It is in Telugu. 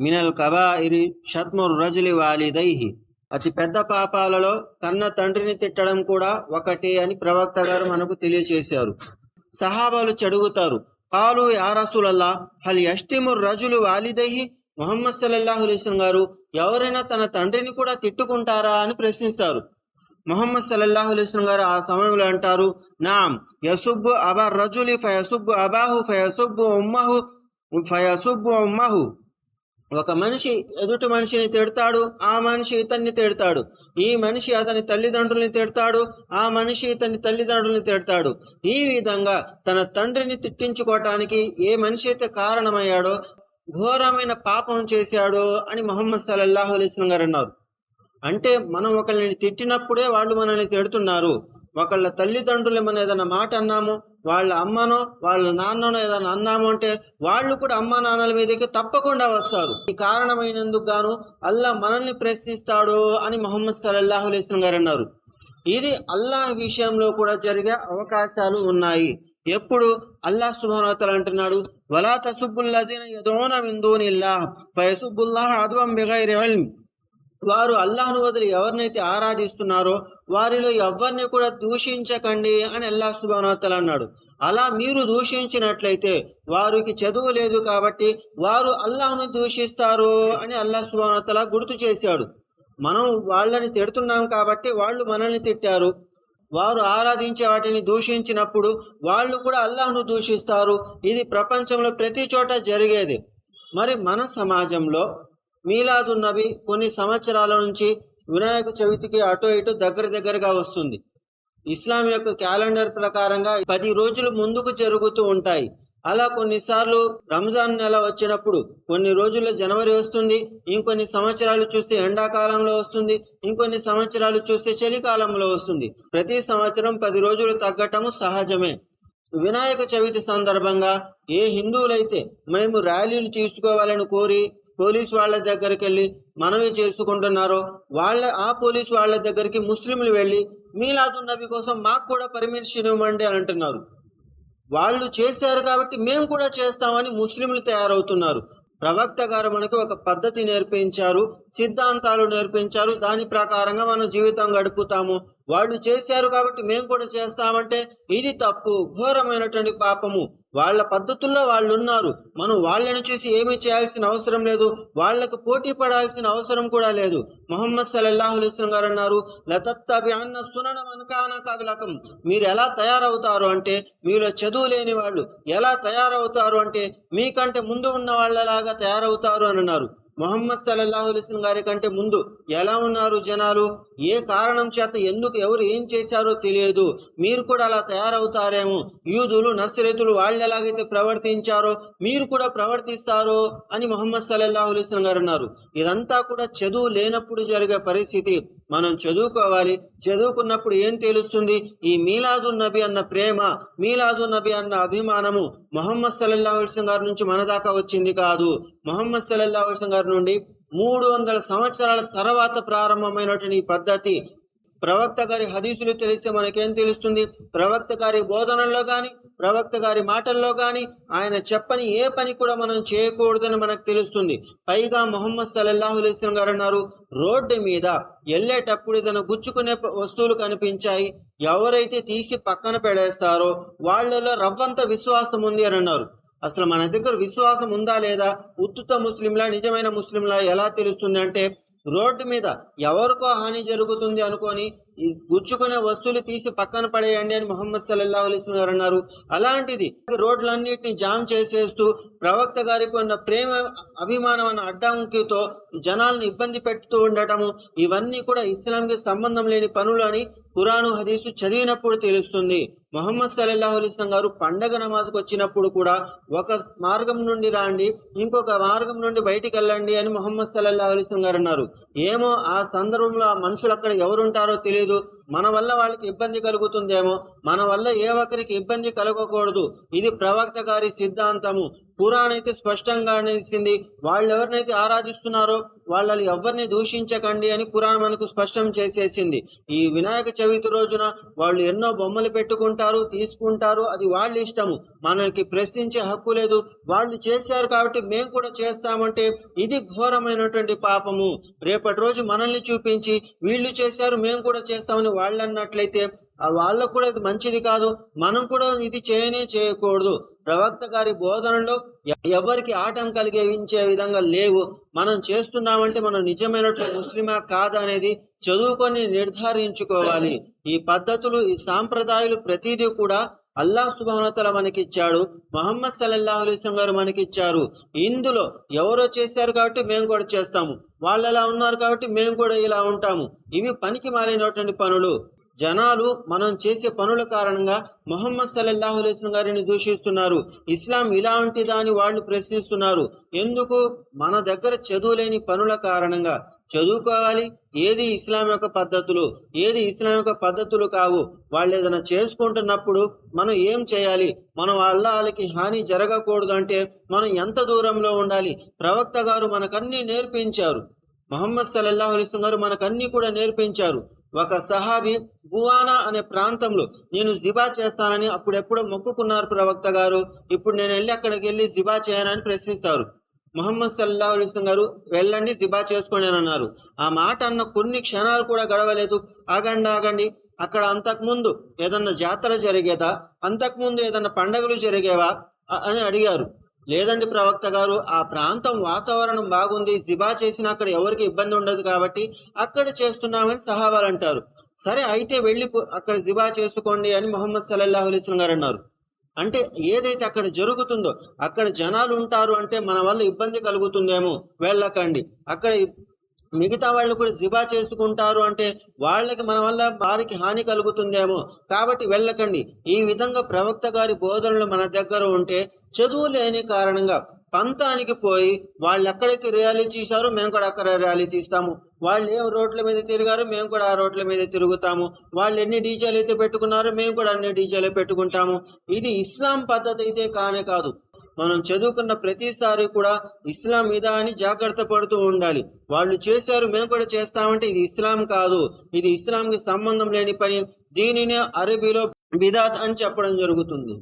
మినల్ కబాయిరి షత్ముర్ రజులి వాలిదైహి. అతి పెద్ద పాపాలలో కన్న తండ్రిని తిట్టడం కూడా ఒకటి అని ప్రవక్త గారు మనకు తెలియచేశారు. సహాబాలు చెడుగుతారు. కాలు యారసులల్లా హల్ రజులు వాలిదైహి. మొహమ్మద్ సల్లల్లాహు అలైస్లం గారు ఎవరైనా తన తండ్రిని కూడా తిట్టుకుంటారా అని ప్రశ్నిస్తారు. మొహమ్మద్ సల్లల్లాహు అలైస్లం గారు ఆ సమయంలో అంటారు నామ్ యసుబ్బు అబా రజులి ఫయసుబ్బు అబాహు ఫయసుబ్బు ఉమ్మహు ఫయసుబ్బు ఉమ్మహు. ఒక మనిషి ఎదుటి మనిషిని తిడతాడు ఆ మనిషి ఇతన్ని తిడతాడు. ఈ మనిషి అతని తల్లిదండ్రుల్ని తిడతాడు ఆ మనిషి ఇతని తల్లిదండ్రుల్ని తిడతాడు. ఈ విధంగా తన తండ్రిని తిట్టించుకోవటానికి ఏ మనిషి అయితే కారణమయ్యాడో ఘోరమైన పాపం చేశాడో అని మొహమ్మద్ సల్లల్లాహు అలైస్లం గారు అన్నారు. అంటే మనం ఒకళ్ళని తిట్టినప్పుడే వాళ్ళు మనల్ని తిడుతున్నారు. ఒకళ్ళ తల్లిదండ్రులు మనం ఏదైనా మాట అన్నాము వాళ్ళ అమ్మనో వాళ్ళ నాన్ననో ఏదైనా అన్నాము అంటే వాళ్ళు కూడా అమ్మ నాన్నల మీదకి తప్పకుండా వస్తారు. ఈ కారణమైనందుకు గాను అల్లా మనల్ని ప్రశ్నిస్తాడు అని మొహమ్మద్ సల్లల్లాహు అలైస్లం గారు అన్నారు. ఇది అల్లాహ్ విషయంలో కూడా జరిగే అవకాశాలు ఉన్నాయి. ఎప్పుడు? అల్లాహ్ సుభానవతలు అంటున్నాడు వలా తసుబ్బుల్లజీన యదోన మిందూనిల్లాహ్ ఫయసుబ్బుల్లాహ్ అదువం బిగైర్ ఇల్మ్. వారు అల్లాహ్ను వదిలి ఎవరినైతే ఆరాధిస్తున్నారో వారిలో ఎవరిని కూడా దూషించకండి అని అల్లాహ్ సుబానోత్తల అన్నాడు. అలా మీరు దూషించినట్లయితే వారికి చదువు లేదు కాబట్టి వారు అల్లాహ్ను దూషిస్తారు అని అల్లాహ్ సుబానోత్తల గుర్తు చేశాడు. మనం వాళ్ళని తిడుతున్నాం కాబట్టి వాళ్ళు మనల్ని తిట్టారు. వారు ఆరాధించే వాటిని దూషించినప్పుడు వాళ్ళు కూడా అల్లాహ్ను దూషిస్తారు. ఇది ప్రపంచంలో ప్రతి చోట జరిగేది. మరి మన సమాజంలో మీలాదు నబి కొన్ని సంవత్సరాల నుంచి వినాయక చవితికి అటు ఇటు దగ్గర దగ్గరగా వస్తుంది. ఇస్లాం యొక్క క్యాలెండర్ ప్రకారంగా పది రోజులు ముందుకు జరుగుతూ ఉంటాయి. అలా కొన్నిసార్లు రంజాన్ నెల వచ్చినప్పుడు కొన్ని రోజుల్లో జనవరి వస్తుంది ఇంకొన్ని సంవత్సరాలు చూస్తే ఎండాకాలంలో వస్తుంది ఇంకొన్ని సంవత్సరాలు చూస్తే చలికాలంలో వస్తుంది. ప్రతి సంవత్సరం పది రోజులు తగ్గటము సహజమే. వినాయక చవితి సందర్భంగా ఏ హిందువులైతే మేము ర్యాలీలు తీసుకోవాలని కోరి పోలీసు వాళ్ళ దగ్గరికి వెళ్ళి మనవి చేసుకుంటున్నారో వాళ్ళ ఆ పోలీసు వాళ్ళ దగ్గరికి ముస్లింలు వెళ్ళి మీలాదు నబీ కోసం మాకు కూడా పర్మిషన్ ఇవ్వండి అని అంటున్నారు. వాళ్ళు చేశారు కాబట్టి మేము కూడా చేస్తామని ముస్లింలు తయారవుతున్నారు. ప్రవక్త గారు మనకు ఒక పద్ధతి నేర్పించారు సిద్ధాంతాలు నేర్పించారు. దాని ప్రకారంగా మనం జీవితం గడుపుతాము. వాళ్ళు చేశారు కాబట్టి మేము కూడా చేస్తామంటే ఇది తప్పు ఘోరమైనటువంటి పాపము. వాళ్ళ పద్ధతుల్లో వాళ్ళు ఉన్నారు మనం వాళ్ళని చూసి ఏమీ చేయాల్సిన అవసరం లేదు. వాళ్ళకు పోటీ పడాల్సిన అవసరం కూడా లేదు. మొహమ్మద్ సల్లల్లాహు అలైస్లం గారు అన్నారు లతత్తబి అన్న సునన అనకాన కవిలకం మీరు ఎలా తయారవుతారు అంటే మీలో చదువు లేని వాళ్ళు ఎలా తయారవుతారు అంటే మీకంటే ముందు ఉన్న వాళ్ళలాగా తయారవుతారు అని అన్నారు. మొహమ్మద్ సల్లల్లాహు అలైస్లం గారి కంటే ముందు ఎలా ఉన్నారు జనాలు? ఏ కారణం చేత ఎందుకు ఎవరు ఏం చేశారో తెలియదు. మీరు కూడా అలా తయారవుతారేమో? యూదులు నస్రేతులు వాళ్ళు ఎలాగైతే ప్రవర్తించారో మీరు కూడా ప్రవర్తిస్తారో అని మొహమ్మద్ సల్లల్లాహు అలైస్లం గారు అన్నారు. ఇదంతా కూడా చదువు లేనప్పుడు జరిగే పరిస్థితి. మనం చదువుకోవాలి. చదువుకున్నప్పుడు ఏం తెలుస్తుంది? ఈ మీలాదు నబి అన్న ప్రేమ మీలాదు నబి అన్న అభిమానము మొహమ్మద్ సల్లల్లా అలైస్లం గారి నుంచి మన దాకా వచ్చింది కాదు. మొహమ్మద్ సల్లల్లా అలైస్లం గారి నుండి మూడు వందల సంవత్సరాల తర్వాత ప్రారంభమైనటువంటి ఈ పద్ధతి ప్రవక్త గారి హదీసులు తెలిస్తే మనకేం తెలుస్తుంది? ప్రవక్త గారి బోధనల్లో కానీ ప్రవక్త గారి మాటల్లో కానీ ఆయన చెప్పని ఏ పని కూడా మనం చేయకూడదని మనకు తెలుస్తుంది. పైగా మొహమ్మద్ సల్లల్లాహు అలైస్లం గారు అన్నారు రోడ్డు మీద వెళ్ళేటప్పుడు ఏదైనా గుచ్చుకునే వస్తువులు కనిపించాయి ఎవరైతే తీసి పక్కన పెడేస్తారో వాళ్ళలో రవ్వంత విశ్వాసం ఉంది అని అన్నారు. అసలు మన దగ్గర విశ్వాసం ఉందా లేదా? ఉత్తుత ముస్లింలా నిజమైన ముస్లింలా ఎలా తెలుస్తుంది అంటే రోడ్డు మీద ఎవరికో హాని జరుగుతుంది అనుకొని గుచ్చుకునే వస్తువులు తీసి పక్కన పడేయండి అని మొహమ్మద్ సల్లల్లాహు అలైహి గారు అన్నారు. అలాంటిది రోడ్లన్నిటిని జామ్ చేసేస్తూ ప్రవక్త గారికి ఉన్న ప్రేమ అభిమానం అన్న అడ్డంకితో జనాలను ఇబ్బంది పెడుతూ ఉండటము ఇవన్నీ కూడా ఇస్లాంకి సంబంధం లేని పనులు అని ఖురాను హదీసు చదివినప్పుడు తెలుస్తుంది. మొహమ్మద్ సల్లాహు అలైహి గారు పండగ నమాజ్కి వచ్చినప్పుడు కూడా ఒక మార్గం నుండి రాండి ఇంకొక మార్గం నుండి బయటికి వెళ్ళండి అని మొహమ్మద్ సల్లాహు అలైహి గారు అన్నారు. ఏమో ఆ సందర్భంలో ఆ మనుషులు అక్కడ ఎవరుంటారో తెలియదు మన వల్ల వాళ్ళకి ఇబ్బంది కలుగుతుందేమో మన వల్ల ఏ ఒక్కరికి ఇబ్బంది కలగకూడదు. ఇది ప్రవక్త గారి సిద్ధాంతము. పురాణైతే అయితే స్పష్టంగా అనేసింది. వాళ్ళు ఎవరినైతే ఆరాధిస్తున్నారో వాళ్ళని ఎవరిని దూషించకండి అని పురాణం మనకు స్పష్టం చేసేసింది. ఈ వినాయక చవితి రోజున వాళ్ళు ఎన్నో బొమ్మలు పెట్టుకుంటారు తీసుకుంటారు. అది వాళ్ళ ఇష్టము. మనకి ప్రశ్నించే హక్కు లేదు. వాళ్ళు చేశారు కాబట్టి మేము కూడా చేస్తామంటే ఇది ఘోరమైనటువంటి పాపము. రేపటి రోజు మనల్ని చూపించి వీళ్ళు చేశారు మేము కూడా చేస్తామని వాళ్ళు అన్నట్లయితే వాళ్ళకు కూడా ఇది మంచిది కాదు. మనం కూడా ఇది చేయనే చేయకూడదు. ప్రవక్త గారి బోధనలో ఎవరికి ఆటం కలిగించే విధంగా లేవు. మనం చేస్తున్నామంటే మనం నిజమైనటువంటి ముస్లిమా కాదా అనేది చదువుకొని నిర్ధారించుకోవాలి. ఈ పద్ధతులు ఈ సాంప్రదాయాలు ప్రతిదీ కూడా అల్లాహ్ సుబానతల మనకిచ్చాడు మొహమ్మద్ సల్లల్లాహు అలైస్ గారు మనకిచ్చారు ఇందులో ఎవరో చేశారు కాబట్టి మేము కూడా చేస్తాము. వాళ్ళు ఎలా ఉన్నారు కాబట్టి మేము కూడా ఇలా ఉంటాము. ఇవి పనికి మారినటువంటి పనులు. జనాలు మనం చేసే పనుల కారణంగా మొహమ్మద్ సల్లల్లాహు అలైస్ గారిని దూషిస్తున్నారు. ఇస్లాం ఇలాంటి దాని వాళ్ళు ప్రశ్నిస్తున్నారు. ఎందుకు? మన దగ్గర చదువులేని పనుల కారణంగా. చదువుకోవాలి. ఏది ఇస్లాం యొక్క పద్ధతులు? ఏది ఇస్లాం యొక్క పద్ధతులు కావు? వాళ్ళు ఏదైనా చేసుకుంటున్నప్పుడు మనం ఏం చేయాలి? మనం వాళ్ళ వాళ్ళకి హాని జరగకూడదు అంటే మనం ఎంత దూరంలో ఉండాలి? ప్రవక్త గారు మనకన్నీ నేర్పించారు. మహమ్మద్ సల్లల్లాహు అలైస్ గారు మనకన్నీ కూడా నేర్పించారు. ఒక సహాబి బువానా అనే ప్రాంతంలో నేను జిబా చేస్తానని అప్పుడెప్పుడో మొక్కుకున్నారు ప్రవక్త గారు. ఇప్పుడు నేను వెళ్ళి అక్కడికి వెళ్ళి జిబా చేయనని ప్రశ్నిస్తారు. మొహమ్మద్ సల్లా అలైస్ గారు వెళ్ళండి జిబా చేసుకోండి అని అన్నారు. ఆ మాట అన్న కొన్ని క్షణాలు కూడా గడవలేదు. ఆగండి ఆగండి. అక్కడ అంతకుముందు ఏదన్నా జాతర జరిగేదా? అంతకుముందు ఏదన్నా పండగలు జరిగేవా? అని అడిగారు. లేదండి ప్రవక్త గారు ఆ ప్రాంతం వాతావరణం బాగుంది జిబా చేసినా అక్కడ ఎవరికి ఇబ్బంది ఉండదు కాబట్టి అక్కడ చేస్తున్నామని సహాబాలు అంటారు. సరే అయితే వెళ్ళి అక్కడ జిబా చేసుకోండి అని మొహమ్మద్ సల్లల్లాహు గారు అన్నారు. అంటే ఏదైతే అక్కడ జరుగుతుందో అక్కడ జనాలు ఉంటారు అంటే మన వల్ల ఇబ్బంది కలుగుతుందేమో వెళ్ళకండి. అక్కడ మిగతా వాళ్ళు కూడా జిబా చేసుకుంటారు అంటే వాళ్ళకి మన వల్ల వారికి హాని కలుగుతుందేమో. కాబట్టి వెళ్ళకండి. ఈ విధంగా ప్రవక్త గారి బోధనలు మన దగ్గర ఉంటే చదువు లేని కారణంగా పంతానికి పోయి వాళ్ళు ఎక్కడైతే ర్యాలీ తీశారో మేము కూడా అక్కడ ర్యాలీ తీస్తాము. వాళ్ళు ఏం రోడ్ల మీద తిరిగారో మేము కూడా ఆ రోడ్ల మీద తిరుగుతాము. వాళ్ళు ఎన్ని డీజేలు అయితే పెట్టుకున్నారో మేము కూడా అన్ని డీజేలు పెట్టుకుంటాము. ఇది ఇస్లాం పద్ధతి అయితే కానే కాదు. మనం చదువుకున్న ప్రతిసారి కూడా ఇస్లాం ఇదా అని జాగ్రత్త పడుతూ ఉండాలి. వాళ్ళు చేశారు మేము కూడా చేస్తామంటే ఇది ఇస్లాం కాదు. ఇది ఇస్లాంకి సంబంధం లేని పని. దీనినే అరబీలో బిదాత్ అని చెప్పడం జరుగుతుంది.